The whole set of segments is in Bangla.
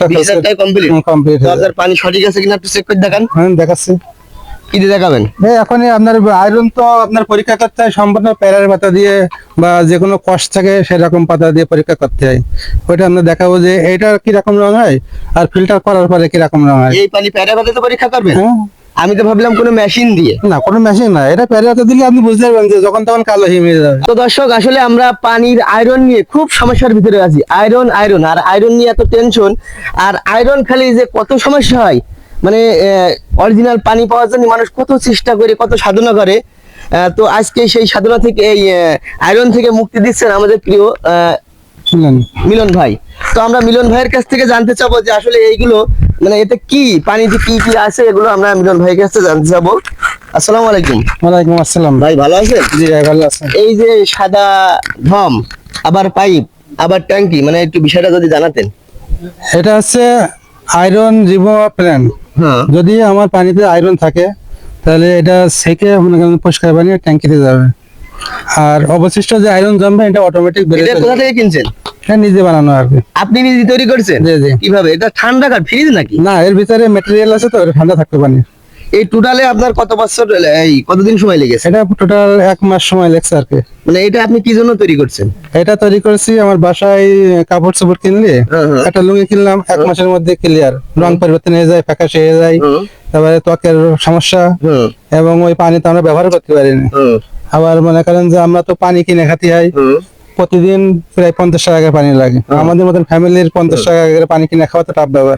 কমপ্লিট কমপ্লিট আপনার পানি সঠিক আছে কিনা একটু চেক করে দেখান। হ্যাঁ দেখাচ্ছি। কি দিয়ে দেখাবেন? এই এখনই আপনার আয়রন তো আপনার পরীক্ষা করতে হয় সম্পূর্ণ প্যারার পাতা দিয়ে বা যে কোনো কষ থাকে সেরকম পাতা দিয়ে পরীক্ষা করতে হয়। ওইটা আমরা দেখাবো যে এটা কীরকম রং হয় আর ফিল্টার করার পরে কীরকম রং হয়। এই পানি প্যারা তো পরীক্ষা করবেন? হ্যাঁ। আমি তো ভাবলাম কোনো মেশিন দিয়ে। না কোনো মেশিন না এটা প্যারাতে দিলে আপনি বুঝতে পারবেন যে যখন তখন কালো হিমে যাবে। তো দর্শক আসলে আমরা পানির আয়রন নিয়ে খুব সমস্যার ভিতরে আছি। আয়রন আয়রন আর আয়রন নিয়ে এত টেনশন আর আয়রন খালি যে কত সমস্যা হয় মানে অরিজিনাল পানি পাওয়ার জন্য মানুষ কত চেষ্টা করে কত সাধনা করে। আহ, তো আজকে সেই সাধনা থেকে এই আয়রন থেকে মুক্তি দিচ্ছেন আমাদের প্রিয় আহ, মিলন ভাই। তো আমরা মিলন ভাইয়ের কাছ থেকে জানতে চাবো যে আসলে এইগুলো মানে এতে কি পানিতে কি কি আছে এগুলো আমরা মিলন ভাইয়ের কাছ জানতে চাবো। আসসালামু আলাইকুম। ওয়ালাইকুম আসসালাম। ভাই ভালো আছেন? জি ভাই ভালো আছেন এই যে সাদা ধম আবার পাইপ আবার ট্যাঙ্কি মানে একটু বিষয়টা যদি জানাতেন। এটা হচ্ছে আয়রন রিমুভার প্ল্যান হ্যাঁ। যদি আমার পানিতে আয়রন থাকে তাহলে এটা সেকে মনে করেন পরিষ্কার পানি ট্যাঙ্কিতে যাবে। আর অবশিষ্ট যে আয়রন জমবে এটা অটোমেটিক বেড়ে কোথা থেকে কিনছেন? এটা নিজে বানানো আর কি। আপনি নিজে তৈরি করছেন? জি জি। কীভাবে? এটা ঠান্ডা কার? ফ্রিজ নাকি? না এর ভিতরে আছে তো এটা ঠান্ডা থাকতে পানি এই টোটালে আপনার কত বছর এই কতদিন সময় লেগেছে? এটা টোটাল এক মাস সময় লেগছে আর কি। মানে এটা আপনি কি জন্য তৈরি করছেন? এটা তৈরি করেছি আমার বাসায় কাপড় চোপড় কিনলে। হ্যাঁ, হ্যাঁ। একটা লুঙ্গি কিনলাম এক মাসের মধ্যে ক্লিয়ার রং পরিবর্তন হয়ে যায় ফ্যাকাশে হয়ে যায়। তারপরে ত্বকের সমস্যা। এবং ওই পানি তো আমরা ব্যবহার করতে পারি না আবার মনে করেন যে আমরা তো পানি কিনে খাতে হয়। প্রতিদিন প্রায় পঞ্চাশ টাকা করে পানি লাগে। আমাদের মতন ফ্যামিলির পঞ্চাশ টাকা করে পানি কিনে খাওয়া তো টাফ ব্যাপার।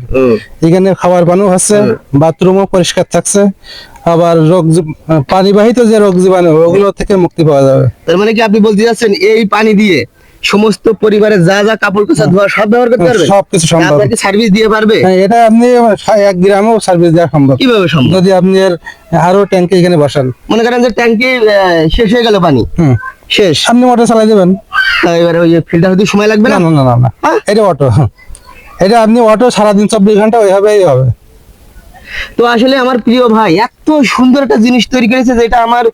এখানে খাবার পানিও হচ্ছে বাথরুমও পরিষ্কার থাকছে আবার রোগ পানিবাহিত যে রোগ জীবাণু ওগুলো থেকে মুক্তি পাওয়া যাবে। তার মানে কি আপনি বলতে যাচ্ছেন এই পানি দিয়ে সমস্ত পরিবারের যা যা কাপড় কোসা ধোয়া সব ব্যবহার করতে পারবে? সবকিছু সম্ভব। আপনাকে সার্ভিস দিয়ে পারবে? হ্যাঁ, এটা আপনি এক গ্রামেও সার্ভিস দেওয়া সম্ভব। কীভাবে সম্ভব? যদি আপনি আরও ট্যাঙ্কি এখানে বসান। মনে করেন যে ট্যাঙ্কি শেষ হয়ে গেল পানি। হুম। শেষ। আপনি মোটর চালাই দেবেন। এবারে ওই ফিল্টার হতে সময় লাগবে না? না না না না না। হ্যাঁ? এটা অটো এটা আপনি অটো সারাদিন চব্বিশ ঘণ্টা ওইভাবেই হবে। তো আসলে আমার প্রিয় ভাই এত সুন্দর একটা জিনিস তৈরি করেছে যেটা আমার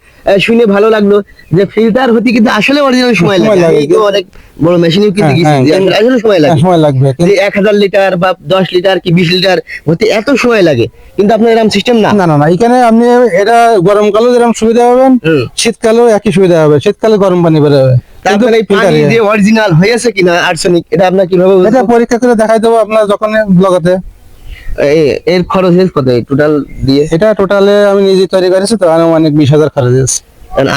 শুনে ভালো লাগল। যে ফিল্টার হতে কিন্তু আসলে অরিজিনাল সময় সময় লাগে। তো অনেক বড় মেশিনেও কিনতে হ্যাঁ, হ্যাঁ, কিন্তু- আসলে সময় লাগে। হ্যাঁ, সময় লাগবে যে এক হাজার লিটার বা দশ লিটার কি বিশ লিটার হতে এত সময় লাগে। কিন্তু আপনার এরকম সিস্টেম না। না না না এখানে আপনি এটা গরমকালেও যেরকম সুবিধা পাবেন শীতকালেও একই সুবিধা হবে। শীতকালে গরম পানি বেরোবে অরিজিনাল হয়েছে কিনা আর্সেনিক এটা আপনার কীভাবে এটা পরীক্ষা করে দেখাই দেবো আপনার যখন ব্লগাতে এর খরচ হয়েছে কত? টোটাল দিয়ে? এটা টোটালে আমি নিজে তৈরি করেছি তো আনুমানিক বিশ হাজার খরচ হয়েছে।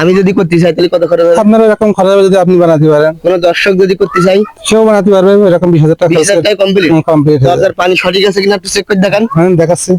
আমি যদি করতে চাই তাহলে কত খরচ আপনার এরকম খরচ হবে যদি আপনি বানাতে পারেন। কোনো দর্শক যদি করতে চাই? সেও বানাতে পারবে এরকম বিশ হাজার টাকা বিশ হাজার টাকা কমপ্লিট কমপ্লিট দরজার পানি সঠিক আছে কিনা একটু চেক করে দেখান। হ্যাঁ দেখাচ্ছি।